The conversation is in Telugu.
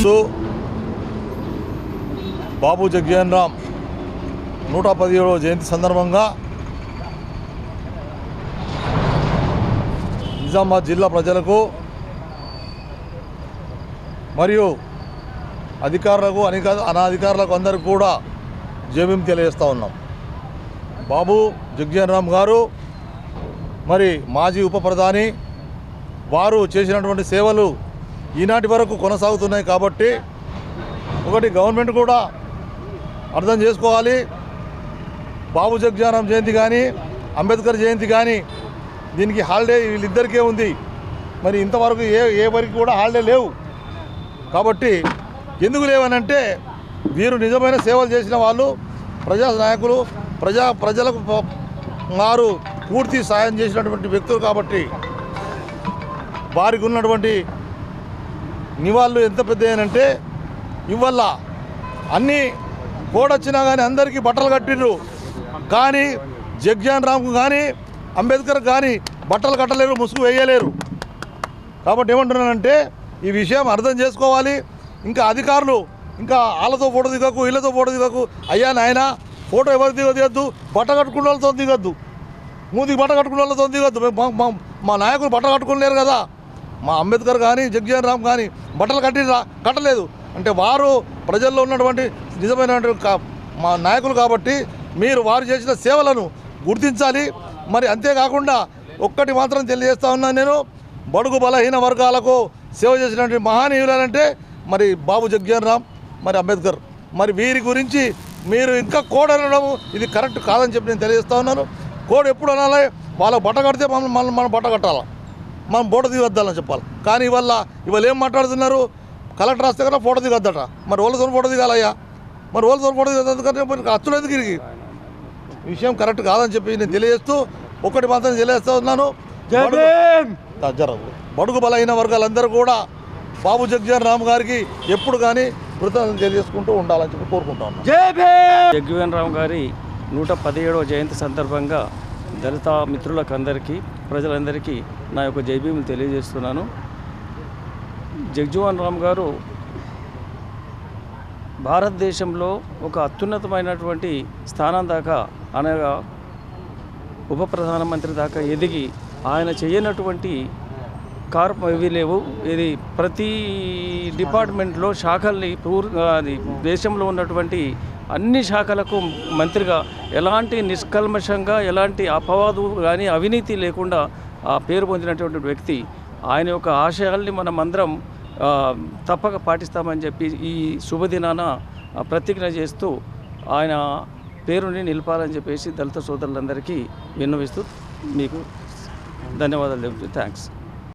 తెలుసు. బాబు జగ్జీవన్ రామ్ నూట పదిహేడవ జయంతి సందర్భంగా నిజామాబాద్ జిల్లా ప్రజలకు మరియు అధికారులకు అనిక అనాధికారులకు అందరికీ కూడా జేబీఎం తెలియజేస్తూ ఉన్నాం. బాబు జగ్జీవన్ రామ్ గారు మరి మాజీ ఉప ప్రధాని వారు చేసినటువంటి సేవలు ఈనాటి వరకు కొనసాగుతున్నాయి కాబట్టి ఒకటి గవర్నమెంట్ కూడా అర్థం చేసుకోవాలి. బాబు జగ్జానం జయంతి కానీ అంబేద్కర్ జయంతి కానీ దీనికి హాలిడే వీళ్ళిద్దరికే ఉంది. మరి ఇంతవరకు ఏ ఏ వరకు కూడా హాలిడే లేవు. కాబట్టి ఎందుకు లేవనంటే వీరు నిజమైన సేవలు చేసిన వాళ్ళు ప్రజా నాయకులు ప్రజా ప్రజలకు వారు పూర్తి సాయం చేసినటువంటి వ్యక్తులు కాబట్టి వారికి ఉన్నటువంటి నివాళులు ఎంత పెద్ద అంటే ఇవల్ల అన్నీ కోడొచ్చినా కానీ అందరికీ బట్టలు కట్టిర్రు. కానీ జగ్జాన్ రామ్కు కానీ అంబేద్కర్ కానీ బట్టలు కట్టలేరు ముసుగు వేయలేరు. కాబట్టి ఏమంటున్నానంటే ఈ విషయం అర్థం చేసుకోవాలి. ఇంకా అధికారులు ఇంకా వాళ్ళతో ఫోటో దిగకు వీళ్ళతో ఫోటో దిగకు అయ్యా నాయన ఫోటో ఎవరు దిగ దిగద్దు? బట్ట కట్టుకున్న వాళ్ళతో దిగద్దు. మూతికి బట్ట కట్టుకున్న వాళ్ళతో దిగద్దు. మా- మా నాయకులు బట్ట కట్టుకోలేరు కదా. మా అంబేద్కర్ కానీ జగ్జీవన్ రామ్ కానీ బట్టలు కట్టి కట్టలేదు. అంటే వారు ప్రజల్లో ఉన్నటువంటి నిజమైనటువంటి మా నాయకులు కాబట్టి మీరు వారు చేసిన సేవలను గుర్తించాలి. మరి అంతేకాకుండా ఒక్కటి మాత్రం తెలియజేస్తా ఉన్నాను నేను బడుగు బలహీన వర్గాలకు సేవ చేసినటువంటి మహానీయులంటే మరి బాబు జగ్జీవన్ రామ్ మరి అంబేద్కర్. మరి వీరి గురించి మీరు ఇంకా కోడ్ అనడం ఇది కరెక్ట్ కాదని చెప్పి నేను తెలియజేస్తా ఉన్నాను. కోడ్ ఎప్పుడు అనాలి? వాళ్ళకి బట్ట కడితే మనం మనం మనం బట్ట కట్టాలి? మనం ఫోటో దిగొద్దాలని చెప్పాలి. కానీ ఇవాళ ఇవాళ ఏం మాట్లాడుతున్నారు? కలెక్టర్ వస్తే కదా ఫోటో దిగొద్దట. మరి వాళ్ళతో ఫోటో దిగాలయ్యా? మరి వాళ్ళతో ఫోటో దిగొద్దంటే మరి అచ్చులు ఎందుకు ఇరిగి ఈ విషయం కరెక్ట్ కాదని చెప్పి నేను తెలియజేస్తూ ఒకటి మాత్రం తెలియజేస్తా ఉన్నాను. బడుగు- బలైన వర్గాలందరూ కూడా బాబు జగ్జన్ రామ్ గారికి ఎప్పుడు కానీ కృతజ్ఞతలు తెలియజేసుకుంటూ ఉండాలని చెప్పి కోరుకుంటా ఉన్నాను. జగ్వీవన్ రామ్ గారి నూట పదిహేడవ జయంతి సందర్భంగా దళిత మిత్రులకు అందరికీ ప్రజలందరికీ నా యొక్క జైభీములు తెలియజేస్తున్నాను. జగ్జీవన్ రామ్ గారు భారతదేశంలో ఒక అత్యున్నతమైనటువంటి స్థానం దాకా అనగా ఉప ప్రధానమంత్రి దాకా ఎదిగి ఆయన చేయనటువంటి కార్ప్ ఇవి లేవు. ఇది ప్రతి డిపార్ట్మెంట్లో శాఖల్ని పూర్ అది దేశంలో ఉన్నటువంటి అన్ని శాఖలకు మంత్రిగా ఎలాంటి నిష్కల్మషంగా ఎలాంటి అపవాదు కానీ అవినీతి లేకుండా ఆ పేరు పొందినటువంటి వ్యక్తి ఆయన యొక్క ఆశయాల్ని మనం అందరం తప్పక పాటిస్తామని చెప్పి ఈ శుభదినాన ప్రతిజ్ఞ చేస్తూ ఆయన పేరుని నిలపాలని చెప్పేసి దళిత సోదరులందరికీ విన్నవిస్తూ మీకు ధన్యవాదాలు థ్యాంక్స్.